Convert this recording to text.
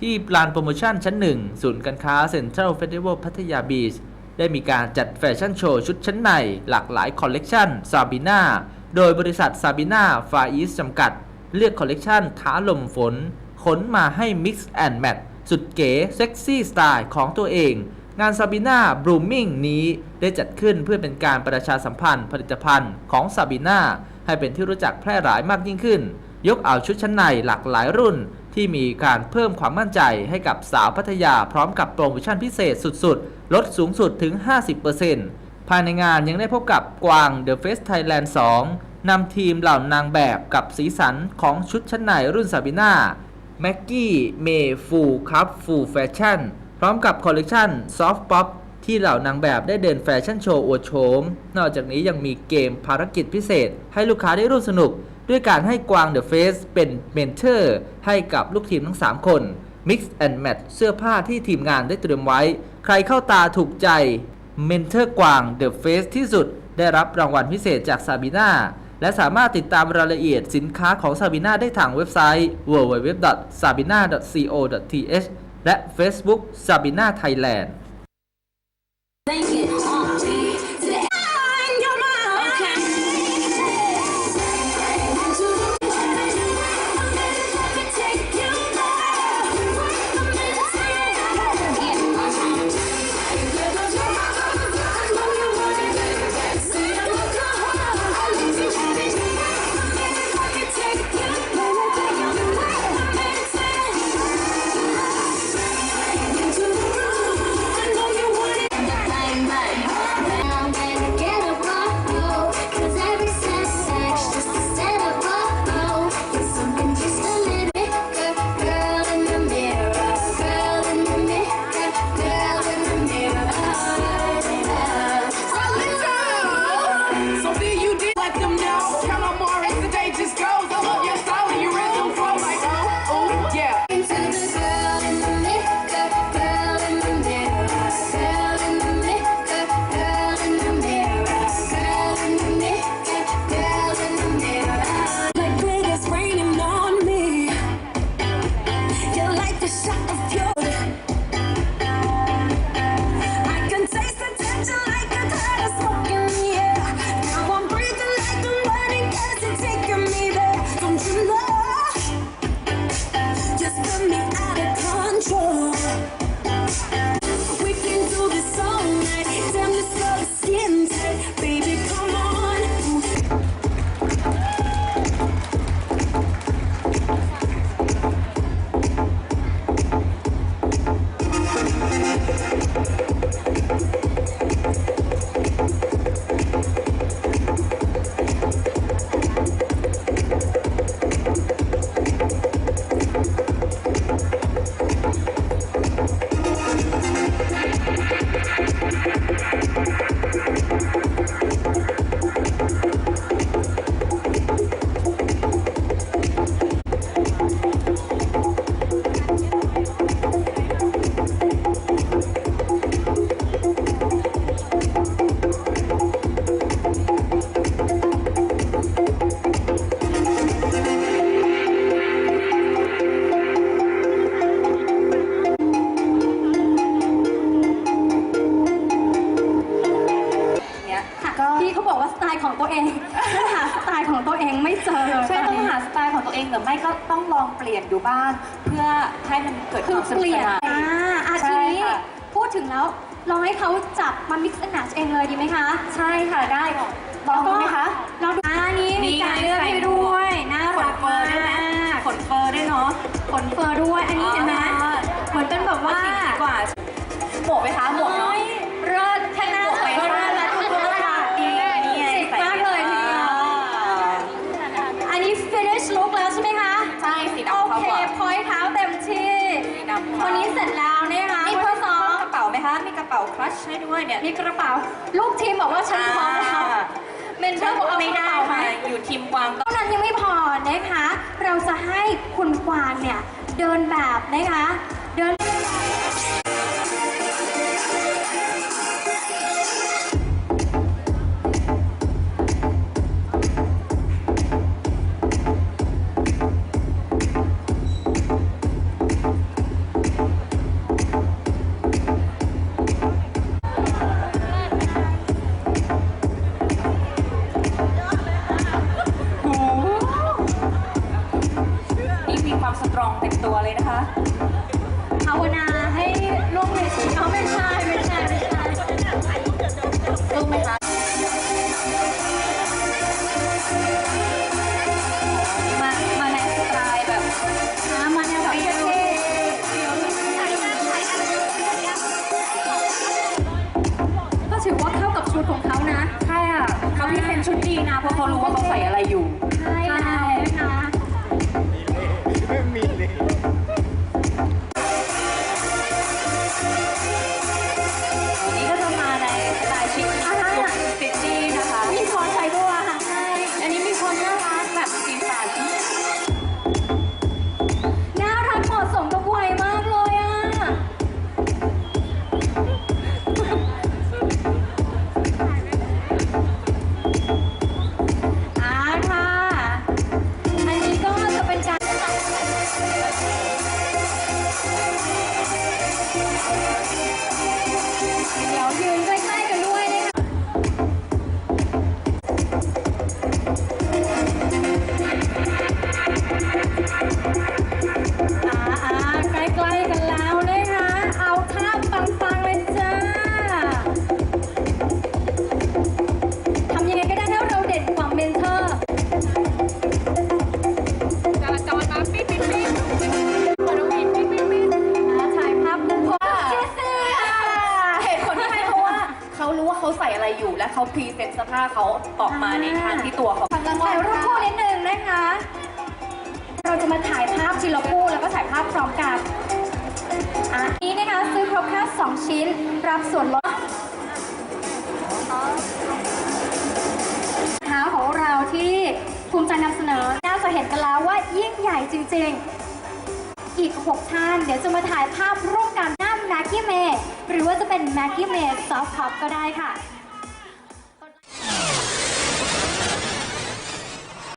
ที่ลานโปรโมชั่นชั้นหนึ่งศูนย์การค้าเซ็นทรัลเฟสติวัลพัทยาบีชได้มีการจัดแฟชั่นโชว์ชุดชั้นใน หลากหลายคอลเลกชันซาบิน่าโดยบริษัทซาบิน่าฟาอีสจำกัด เลือกคอลเลกชันท้าลมฝนขนมาให้ Mix and Match สุดเก๋เซ็กซี่สไตล์ของตัวเอง งานซาบิน่าบลูมิงนี้ได้จัดขึ้นเพื่อเป็นการประชาสัมพันธ์ผลิตภัณฑ์ของซาบิน่าให้เป็นที่รู้จักแพร่หลายมากยิ่งขึ้น ยกเอาชุดชั้นในหลากหลายรุ่น ที่มีการเพิ่มความมั่นใจให้กับสาวพัทยาพร้อมกับโปรโมชั่นพิเศษสุดๆ ลดสูงสุดถึง 50%ภายในงานยังได้พบกับกวาง The Face Thailand 2 นำทีมเหล่านางแบบกับสีสันของชุดชั้นในรุ่นซาบิน่าแม็กกี้เมย์ฟูครับฟูแฟชั่นพร้อมกับคอลเลกชันซอฟต์ป๊อปที่เหล่านางแบบได้เดินแฟชั่นโชว์อวดโฉม นอกจากนี้ยังมีเกมภารกิจพิเศษ ให้ลูกค้าได้ร่วมสนุก ด้วยการให้กวางเดอะเฟสเป็นเมนเทอร์ให้กับลูกทีมทั้ง 3 คน Mix and Match เสื้อผ้าที่ทีมงานได้เตรียมไว้ ใครเข้าตาถูกใจเมนเทอร์กวางเดอะเฟสที่สุด ได้รับรางวัลพิเศษจากซาบิน่าและสามารถติดตามรายละเอียดสินค้าของ Sabina ได้ทางเว็บไซต์ www.sabina.co.th และ Facebook Sabina Thailand ตล์ของตัวเองฉันหาสไตล์ของตัวเองไม่เจอเลยใช่ตต้นองนี้ หาสไตล์ของตัวเองหรือไม่ก็ต้องลองเปลี่ยนดูบ้าง เพื่อให้มันเกิดคคือวามสเปนุกลี่สยนนาน อ่าอะใช่ทีนี้ค่ะ พูดถึงแล้วลองให้เขาจับมา mix and match เองเลยดีไหมคะใช่ค่ะได้ลองดูไหมคะลองดูอ่านี่มีการเลือกให้ด้วยน่าขรันกเฟอมาร์ด้วยนะกขนเฟอร์ด้วยเนาะขนเฟอร์ด้วยอันนี้เห็นไหมอ๋อ เหมือนเป็นแบบว่าสีดีกว่าหมวกไหมคะหมวกเนาะาคลัชให้ด้วยเนี่ยมีกระเป๋าลูกทีมบอกว่าฉันพร้อมแล้วอ่าเมนเทอร์บอกเอาไม่กระได้เป๋าไหมค่ะอยู่ทีมกวางต้เท่านั้นยังไม่พอนะคะ เราจะให้คุณกวางเนี่ยเดินแบบนะคะ เดิน ชุดดีนะเพราะเขารู้ว่าเขาใส่อะไรอยู่ ใช่แล้ว พรีเซนต์เสภาเขาออกมาในทางที่ตัวเขาถ่ายรูปคู่นิดนึงนะคะ เราจะมาถ่ายภาพทีละคู่แล้วก็ถ่ายภาพพร้อมกันอะนี้นะคะซื้อครบแค่2ชิ้น รับส่วนลดเท้าของเราที่ภูมิใจนำเสนอ น่าจะเห็นกันแล้วว่ายิ่งใหญ่จริง ๆ อีก 6 ท่าน เดี๋ยวจะมาถ่ายภาพร่วมกันหน้าแม็กกี้เมย์หรือว่าจะเป็นแม็กกี้เมย์ซอฟต์พับก็ได้ค่ะ